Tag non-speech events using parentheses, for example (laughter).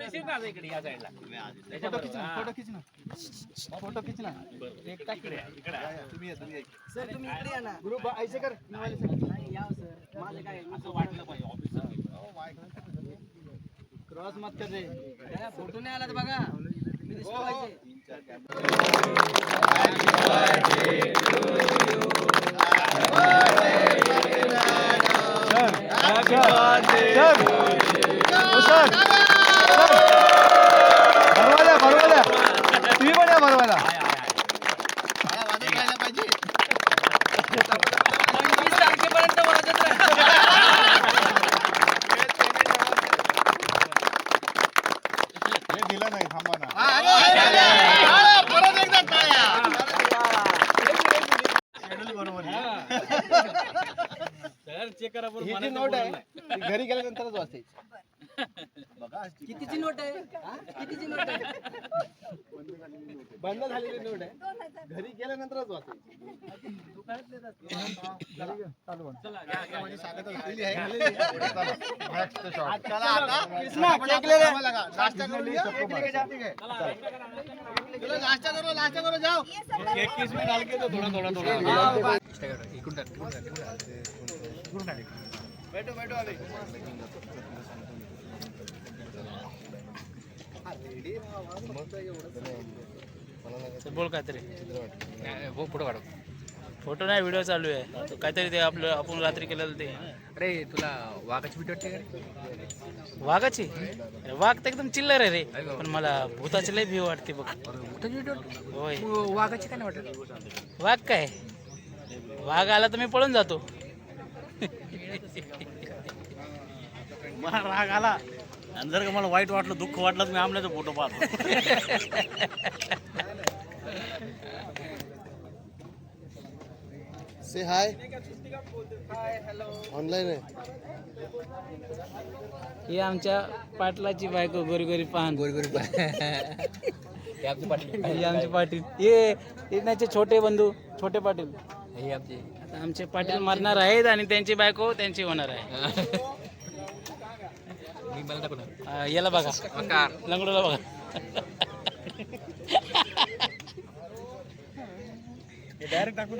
येशील ना आता इकडे या साईडला फोटो खिच ना फोटो खिच ना फोटो खिच ना एक टाक इकडे इकडे. सर तुम्ही इकडे या ना. ग्रुप ऐसे कर. या सर. माझं काय असं वाटलं पाहिजे ऑफिसर क्रॉस मत कर रे. फोटो नाही आला तर बघा. मी दिसतो पाहिजे. बरोबर बरोबर तुम्ही पण या बरोबर पंचवीस तारखेपर्यंत वाजत राहा. दिलं नाही थांबा ना. चेक करा ही जी नोट आहे ती घरी गेल्यानंतरच वाचायची. कितीची नोट आहे? हा? कितीची नोट आहे? बंद झालेली नोट आहे. घरी गेल्यानंतरच वाचायची. इक्कीस (laughs) में डाल के तो थोड़ा थोड़ा थोड़ा बोल काहीतरी. फोटो काढ फोटो नाही व्हिडिओ चालू आहे. काहीतरी ते आपलं आपण रात्री केलेलं ते. अरे तुला वाघाची भीती वाटते का वाघाची? अरे वाघ तर एकदम चिल्लर आहे रे. पण मला भूताची लय भीव वाटते बघ. होय. वाघाची काय नाही वाटत? वाघ काय? वाघ आला तर मी पळून जातो. मला राग आला. आणि जर का मला वाईट वाटलं दुःख वाटलं तर मी आमल्याचा फोटो पाहतो. से हाय ऑनलाईन आहे. ही आमच्या पाटलाची बायको गोरी गोरी पान. गोरी गोरी (laughs) हे आमचे पाटील. ही आमचे पाटील. त्यांचे छोटे बंधू छोटे पाटील. हे आमचे. आता आमचे पाटील मरणार आहेत आणि त्यांची बायको त्यांची होणार आहे. (laughs) मला अं, याला बघा. लंगडोला बघा. डायरेक्ट टाकून